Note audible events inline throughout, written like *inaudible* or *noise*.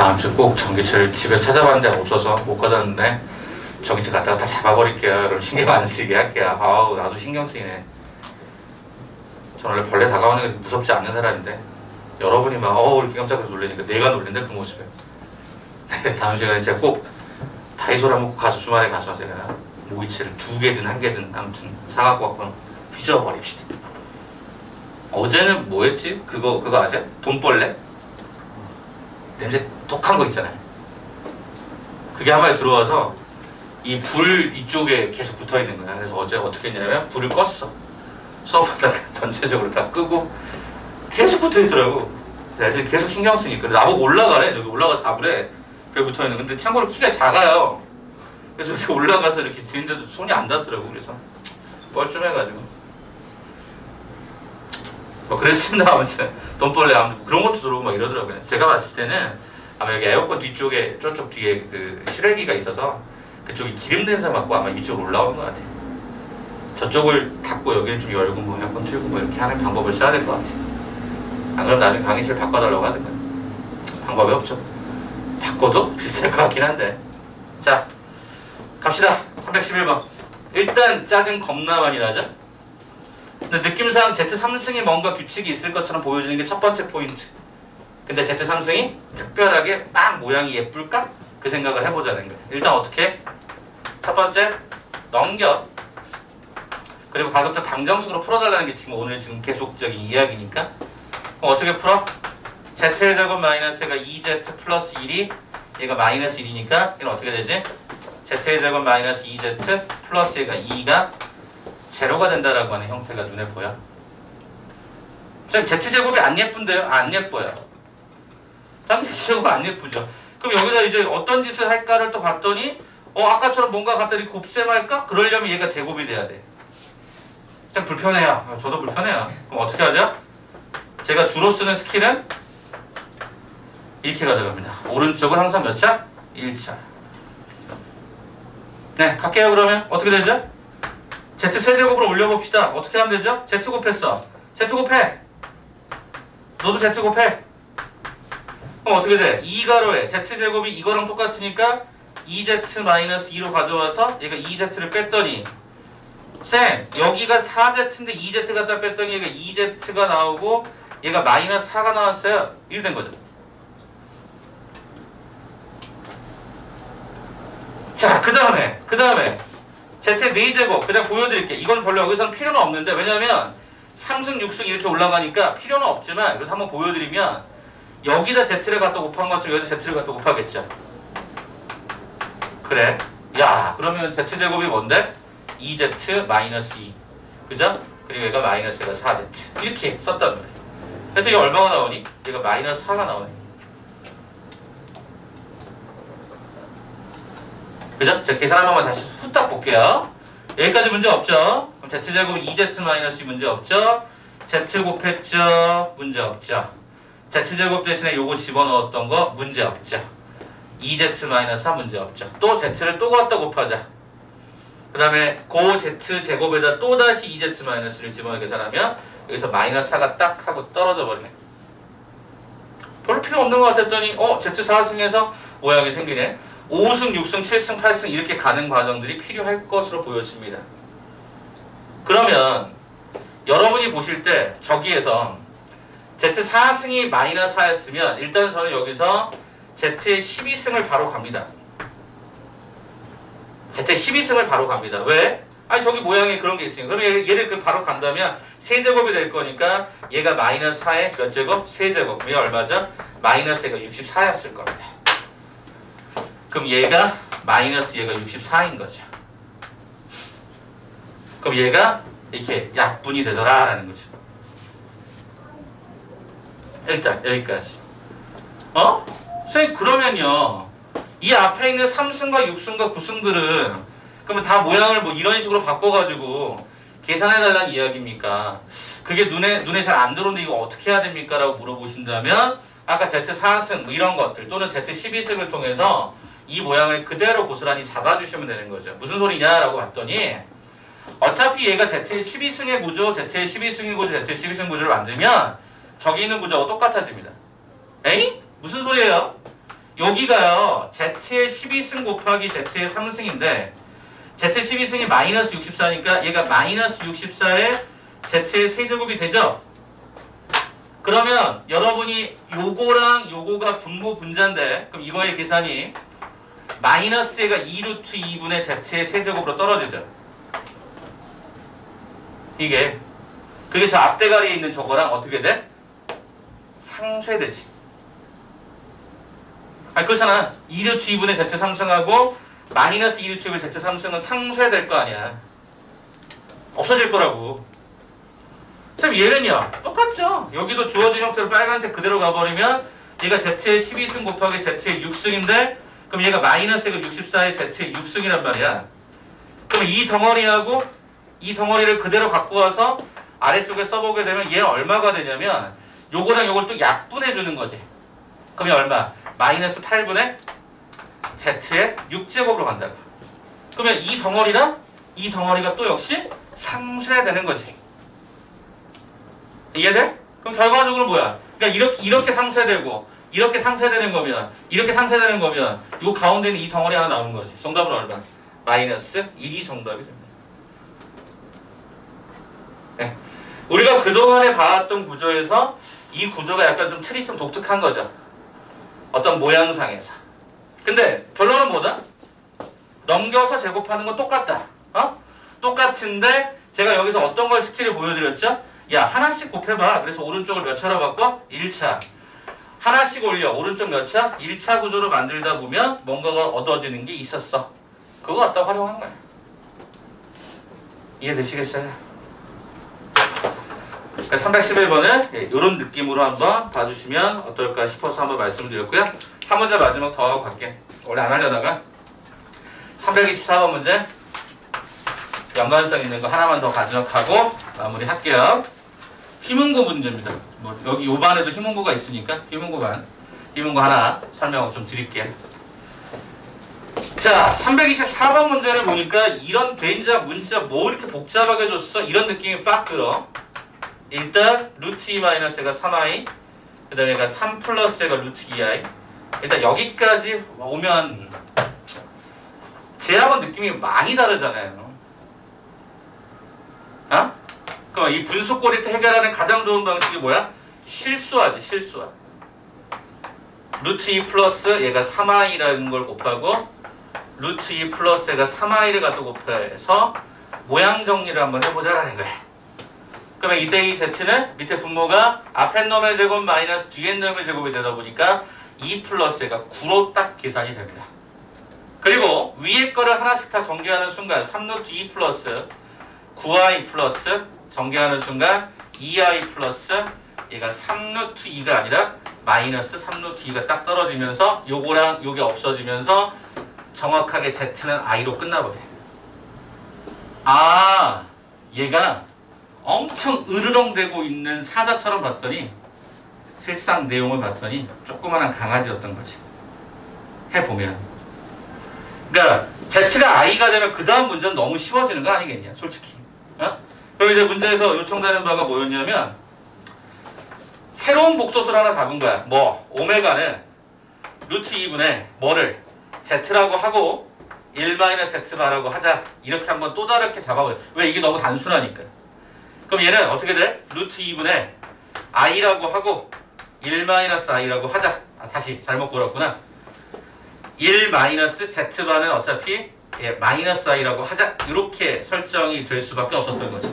다음 주에 꼭 전기차를 집에 찾아봤는데 없어서 못 가져왔는데 전기차 갖다가 다 잡아버릴게요. 여러분 신경 안 쓰게 할게요. 아우 나도 신경 쓰이네. 저는 원래 벌레 다가오는 게 무섭지 않는 사람인데 여러분이 막 어우 이렇게 깜짝 놀라니까 내가 놀린다 그 모습에. 네, *laughs* 다음 시간에 제가 꼭 다이소를 한번 가서 주말에 가서 제가 모기채를 두 개든 한 개든 아무튼 사갖고 왔고 휘저어버립시다. 어제는 뭐였지? 그거 그거 아세요? 돈벌레? 냄새 독한 거 있잖아요. 그게 한 마리 들어와서 이 불 이쪽에 계속 붙어 있는 거야. 그래서 어제 어떻게 했냐면 불을 껐어. 수업하다가 *laughs* 전체적으로 다 끄고 계속 붙어 있더라고. 애들이 계속 신경 쓰니까 나보고 올라가래. 저기 올라가 잡으래. 벽에 붙어 있는. 근데 참고로 키가 작아요. 그래서 이렇게 올라가서 이렇게 드는데도 손이 안 닿더라고. 그래서 뻘쭘해가지고. 뭐 그랬습니다. *laughs* 아무튼 돈벌레 아무튼 그런 것도 들어오고 막 이러더라고요. 제가 봤을 때는 아마 여기 에어컨 뒤쪽에 저쪽 뒤에 그 실외기가 있어서 그쪽이 기름 냄새 맡고 아마 이쪽으로 올라오는 것 같아요. 저쪽을 닫고 여기를 좀 열고 뭐 에어컨 틀고 뭐 이렇게 하는 방법을 써야 될 것 같아요. 안 그러면 나중에 강의실 바꿔달라고 하든가. 방법이 없죠. 바꿔도 *laughs* 비쌀 것 같긴 한데. 자, 갑시다. 311번. 일단 짜증 겁나 많이 나죠? 근데 느낌상 Z3승이 뭔가 규칙이 있을 것처럼 보여지는 게 첫 번째 포인트. 근데 Z3승이 특별하게 막 모양이 예쁠까? 그 생각을 해보자는 거예요. 일단 어떻게? 첫 번째, 넘겨. 그리고 가급적 방정식으로 풀어달라는 게 지금 오늘 지금 계속적인 이야기니까. 그럼 어떻게 풀어? z의 제곱 마이너스가 2z 플러스 1이 얘가 마이너스 1이니까 이건 어떻게 되지? z의 제곱 마이너스 2z 플러스 얘가 2가 제로가 된다라고 하는 형태가 눈에 보여. 선생님 z제곱이 안 예쁜데요? 안 예뻐요. Z제곱 안 예쁘죠. 그럼 여기다 이제 어떤 짓을 할까를 또 봤더니 어 아까처럼 뭔가 갖다리 곱셈할까? 그러려면 얘가 제곱이 돼야 돼. 그냥 불편해요. 어, 저도 불편해요. 그럼 어떻게 하죠? 제가 주로 쓰는 스킬은 이렇게 가져갑니다. 오른쪽은 항상 몇 차? 1차. 네, 갈게요 그러면. 어떻게 되죠? Z 세제곱으로 올려봅시다. 어떻게 하면 되죠? Z 곱했어. Z 곱해. 너도 Z 곱해. 그럼 어떻게 돼? 2가로에 Z제곱이 이거랑 똑같으니까 2Z-2로 가져와서 얘가 2Z를 뺐더니 쌤 여기가 4Z인데 2Z 갖다 뺐더니 얘가 2Z가 나오고 얘가 마이너스 4가 나왔어요. 이렇게 된 거죠. 자, 그 다음에, 그 다음에, Z 4제곱, 그냥 보여드릴게. 이건 별로 여기서는 필요는 없는데, 왜냐면, 3승, 6승 이렇게 올라가니까 필요는 없지만, 그래서 한번 보여드리면, 여기다 Z를 갖다 곱한 것처럼 여기다 Z를 갖다 곱하겠죠. 그래. 야, 그러면 Z제곱이 뭔데? 2Z 마이너스 2. 그죠? 그리고 얘가 마이너스 얘가 4Z. 이렇게 썼단 말이야. 그래서 얘 얼마가 나오니? 얘가 마이너스 4가 나오네. 그죠? 자, 계산 한 번만 다시 후딱 볼게요. 여기까지 문제 없죠? 그럼 z제곱 2z 마이너스 문제 없죠? z 곱했죠? 문제 없죠? Z제곱 대신에 요거 집어넣었던 거 문제 없죠? 2z 마이너스 4 문제 없죠? 또 z를 또 갖다 곱하자. 그 다음에 고 z 제곱에다 또 다시 2z 마이너스를 집어넣어 계산하면 여기서 마이너스 4가 딱 하고 떨어져 버리네. 별로 필요 없는 것 같았더니 어 z 4승에서 모양이 생기네. 5승, 6승, 7승, 8승 이렇게 가는 과정들이 필요할 것으로 보여집니다. 그러면 여러분이 보실 때 저기에서 Z 4승이 마이너스 4였으면 일단 저는 여기서 Z의 12승을 바로 갑니다. Z의 12승을 바로 갑니다. 왜? 아니 저기 모양에 그런 게 있으니까 그럼 얘- 그 바로 간다면 세제곱이 될 거니까 얘가 마이너스 4의 몇 제곱? 세제곱 그게 얼마죠? 마이너스 얘가 64였을 겁니다. 그럼 얘가 마이너스 얘가 64인 거죠. 그럼 얘가 이렇게 약분이 되더라라는 거죠. 일단 여기까지. 어? 선생님 그러면요. 이 앞에 있는 3승과 6승과 9승들은 그러면 다 모양을 뭐 이런 식으로 바꿔가지고 계산해달라는 이야기입니까? 그게 눈에 눈에 잘 안 들어오는데 이거 어떻게 해야 됩니까? 라고 물어보신다면 아까 Z 4승 뭐 이런 것들 또는 Z 12승을 통해서 이 모양을 그대로 고스란히 잡아주시면 되는 거죠. 무슨 소리냐라고 봤더니 어차피 얘가 Z의 12승의 구조, Z의 12승의 구조, Z의 12승 구조를 만들면 저기 있는 구조하고 똑같아집니다. 에이? 무슨 소리예요? 여기가요 z의 12승 곱하기 z의 3승인데 z 12승이 마이너스 64니까 얘가 마이너스 64의 z의 세제곱이 되죠? 그러면 여러분이 요거랑 요거가 분모 분자인데 그럼 이거의 계산이 마이너스 얘가 2루트 2분의 z의 세제곱으로 떨어지죠. 이게 그게 저 앞대가리에 있는 저거랑 어떻게 돼? 상쇄되지. 아 그렇잖아. 2루트 2분의 z 상승하고 마이너스 2루트 2분의 z 상승은 상쇄될 거 아니야. 없어질 거라고. 쌤 얘는요 똑같죠. 여기도 주어진 형태로 빨간색 그대로 가버리면 얘가 z의 12승 곱하기 z의 6승인데 그럼 얘가 마이너스 64의 z의 6승이란 말이야. 그럼 이 덩어리하고 이 덩어리를 그대로 갖고 와서 아래쪽에 써보게 되면 얘는 얼마가 되냐면 요거랑 요걸 또 약분해 주는 거지. 얘 얼마? 마이너스 8분의 z의 6제곱으로 간다고. 그러면 이 덩어리랑 이 덩어리가 또 역시 상쇄되는 거지. 이해돼? 그럼 결과적으로 뭐야? 그러니까 이렇게 이렇게 상쇄되고 이렇게 상쇄되는 거면 이렇게 상쇄되는 거면 요 가운데는 이 덩어리 하나 나오는 거지. 정답은 얼마? 마이너스 1이 정답이 됩니다. 네. 우리가 그동안에 봐왔던 구조에서 이 구조가 약간 좀 틀이 좀 독특한 거죠. 어떤 모양상에서. 근데 결론은 뭐다? 넘겨서 제곱하는 건 똑같다. 어? 똑같은데 제가 여기서 어떤 걸 스킬을 보여드렸죠? 야 하나씩 곱해봐. 그래서 오른쪽을 몇 차로 바꿔? 1차. 하나씩 올려. 오른쪽 몇 차? 1차 구조로 만들다 보면 뭔가가 얻어지는 게 있었어. 그거 갖다 활용한 거야. 이해되시겠어요? 311번을 이런 느낌으로 한번 봐주시면 어떨까 싶어서 한번 말씀드렸고요. 한 문제 마지막 더 하고 갈게. 원래 안 하려다가 324번 문제 연관성 있는 거 하나만 더 가져가고 마무리할게요. 희문고 문제입니다. 뭐 여기 요 반에도 희문고가 있으니까 희문고 반 희문고 하나 설명을 좀 드릴게요. 자, 324번 문제를 보니까 이런 대인자 문자 뭐 이렇게 복잡하게 줬어? 이런 느낌이 빡 들어. 일단 루트 2 마이너스가 3i 그 다음에 얘가 3 플러스가 루트 2i 일단 여기까지 오면 제하고 느낌이 많이 다르잖아요. 어? 그럼 이 분수 꼬리 때 해결하는 가장 좋은 방식이 뭐야? 실수하지 실수화. 루트 2 플러스 얘가 3i라는 걸 곱하고 루트 2 플러스 얘가 3i를 갖다 곱해서 모양 정리를 한번 해보자라는 거야. 그러면 이때 이 z는 밑에 분모가 앞에 놈의 제곱 마이너스 뒤에 놈의 제곱이 되다 보니까 2 플러스 얘가 9로 딱 계산이 됩니다. 그리고 위에 거를 하나씩 다 정리하는 순간 3루트 2 플러스 9i 플러스 정리하는 순간 2i 플러스 얘가 3루트 2가 아니라 마이너스 3루트 2가 딱 떨어지면서 요거랑 요게 없어지면서 정확하게 z는 i로 끝나버려. 아 얘가 엄청 으르렁대고 있는 사자처럼 봤더니 실상 내용을 봤더니 조그만한 강아지였던 거지. 해보면. 그러니까 z가 i가 되면 그 다음 문제는 너무 쉬워지는 거 아니겠냐, 솔직히. 어? 그럼 이제 문제에서 요청되는 바가 뭐였냐면 새로운 복소수를 하나 잡은 거야. 뭐 오메가는 루트 2분의 뭐를 z라고 하고 1-z바라고 하자. 이렇게 한번 또 다르게 잡아보자. 왜 이게 너무 단순하니까. 그럼 얘는 어떻게 돼? 루트 2분의 i라고 하고 1-i라고 하자. 아, 다시 잘못 걸었구나. 1-z바는 어차피 예, 마이너스 i라고 하자. 이렇게 설정이 될 수밖에 없었던 거죠.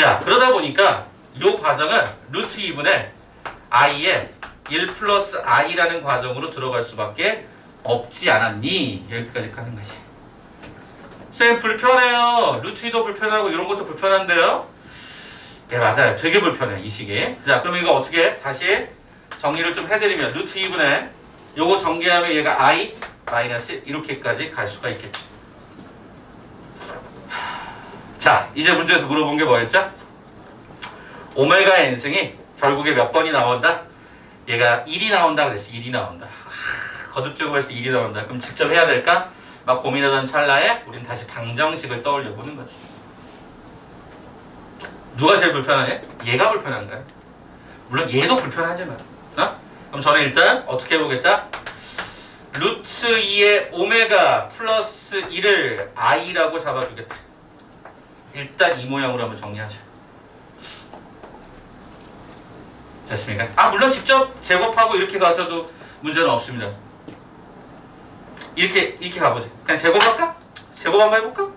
야, 그러다 보니까 이 과정은 루트 2분의 i의 1 플러스 i라는 과정으로 들어갈 수밖에 없지 않았니? 여기까지 가는 거지. 쌤 불편해요. 루트 2도 불편하고 이런 것도 불편한데요. 네 맞아요. 되게 불편해 이 시기. 자 그럼 이거 어떻게 다시 정리를 좀 해드리면 루트 2분의 요거 전개하면 얘가 i 마이너스 이렇게까지 갈 수가 있겠죠. 자 이제 문제에서 물어본 게 뭐였죠? 오메가 n승이 결국에 몇 번이 나온다? 얘가 1이 나온다 그랬어. 1이 나온다. 아, 거듭적으로 해서 1이 나온다. 그럼 직접 해야 될까? 막 고민하던 찰나에 우린 다시 방정식을 떠올려 보는 거지. 누가 제일 불편하냐? 얘가 불편한가요? 물론 얘도 불편하지만, 어? 그럼 저는 일단 어떻게 해보겠다? 루트 2의 오메가 플러스 1을 i라고 잡아주겠다. 일단 이 모양으로 한번 정리하자. 됐습니까? 아 물론 직접 제곱하고 이렇게 가셔도 문제는 없습니다. 이렇게 이렇게 가보자. 그냥 제곱할까? 제곱 한번 해볼까?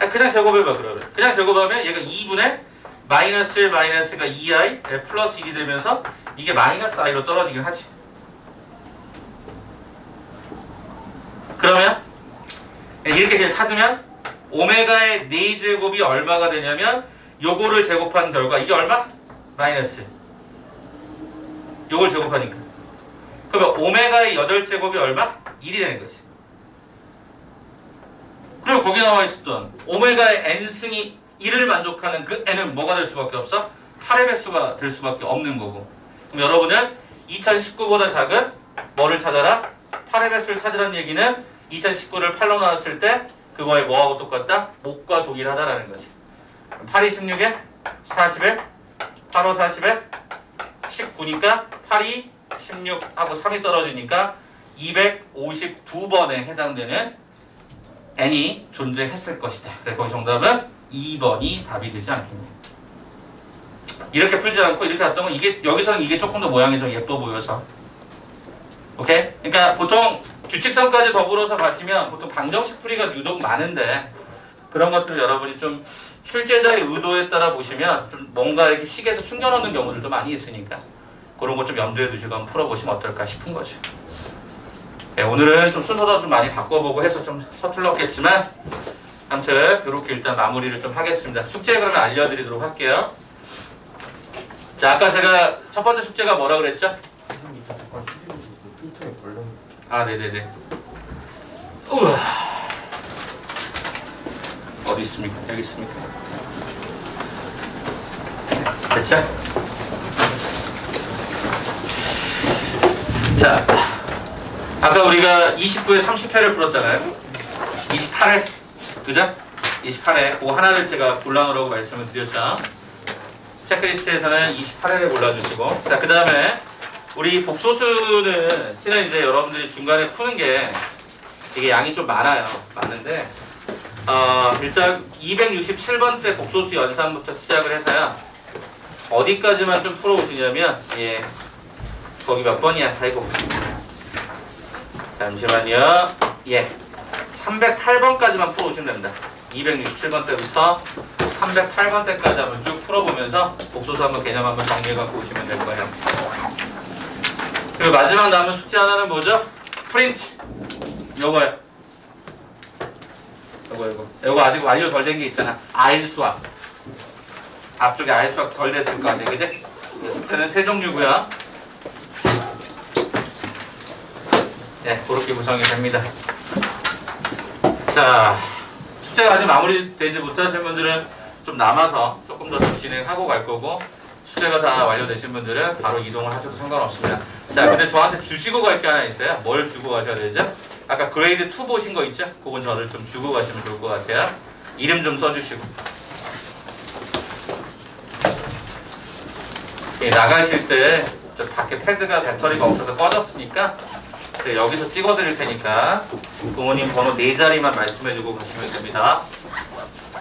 아, 그냥 제곱해봐 그러면. 그냥 제곱하면 얘가 2분의 마이너스 1 마이너스가 2i 예, 플러스 1이 되면서 이게 마이너스 i로 떨어지긴 하지. 그러면 예, 이렇게 그냥 찾으면 오메가의 4제곱이 얼마가 되냐면 요거를 제곱한 결과 이게 얼마? 마이너스 요걸 제곱하니까 그러면 오메가의 8제곱이 얼마? 1이 되는 거지 그리고 거기 나와 있었던 오메가의 n승이 1을 만족하는 그 n은 뭐가 될 수밖에 없어? 8의 배수가 될 수밖에 없는 거고 그럼 여러분은 2019보다 작은 뭐를 찾아라? 8의 배수를 찾으라는 얘기는 2019를 8로 나눴을 때 그거에 뭐하고 똑같다? 목과 동일하다라는 거지 8이 16에 40에 8호 40에 19니까 8이 16하고 3이 떨어지니까 252번에 해당되는 n이 존재했을 것이다. 그래서 거기 정답은 2번이 답이 되지 않겠냐. 이렇게 풀지 않고 이렇게 건 이게 여기서는 이게 조금 더 모양이 좀 예뻐 보여서 오케이? 그러니까 보통 규칙성까지 더불어서 가시면 보통 방정식 풀이가 유독 많은데 그런 것들 여러분이 좀 출제자의 의도에 따라 보시면 좀 뭔가 이렇게 식에서 숨겨놓는 경우들도 많이 있으니까 그런 것좀 염두에 두시고 한번 풀어보시면 어떨까 싶은 거죠. 네, 오늘은 좀 순서도 좀 많이 바꿔보고 해서 좀 서툴렀겠지만 아무튼 이렇게 일단 마무리를 좀 하겠습니다. 숙제 그러면 알려드리도록 할게요. 자 아까 제가 첫 번째 숙제가 뭐라 그랬죠? 아 네네네. 우와 어디 있습니까? 여기 있습니까? 됐죠? 자 아까 우리가 29에 30회를 풀었잖아요. 28회 그죠? 28회 그 하나를 제가 골라놓으라고 말씀을 드렸죠. 체크리스트에서는 28회를 골라주시고 자 그 다음에 우리 복소수는 실은 이제 여러분들이 중간에 푸는 게 이게 양이 좀 많아요. 많은데 어, 일단 267번 때 복소수 연산부터 시작을 해서요. 어디까지만 좀 풀어오시냐면 예 거기 몇 번이야? 아이고 잠시만요. 예 308번까지만 풀어오시면 됩니다. 267번 때부터 308번 때까지 한번 쭉 풀어보면서 복소수 한번 개념 한번 정리해 갖고 오시면 될 거예요. 그리고 마지막 남은 숙제 하나는 뭐죠? 프린트. 요거요. 요거 요거. 요거 아직 완료 덜 된 게 있잖아. 아일 수학. 앞쪽에 아일 수학 덜 됐을 거 아니야, 그지? 이 숙제는 세 종류고요. 네, 그렇게 구성이 됩니다. 자, 숙제가 아직 마무리되지 못하신 분들은 좀 남아서 조금 더 진행하고 갈 거고 숙제가 다 완료되신 분들은 바로 이동을 하셔도 상관없습니다. 자, 근데 저한테 주시고 갈 게 하나 있어요. 뭘 주고 가셔야 되죠? 아까 그레이드 2 보신 거 있죠? 그건 저를 좀 주고 가시면 좋을 것 같아요. 이름 좀 써주시고. 예, 나가실 때저 밖에 패드가 배터리가 없어서 꺼졌으니까 제가 여기서 찍어드릴 테니까 부모님 번호 네 자리만 말씀해주고 가시면 됩니다.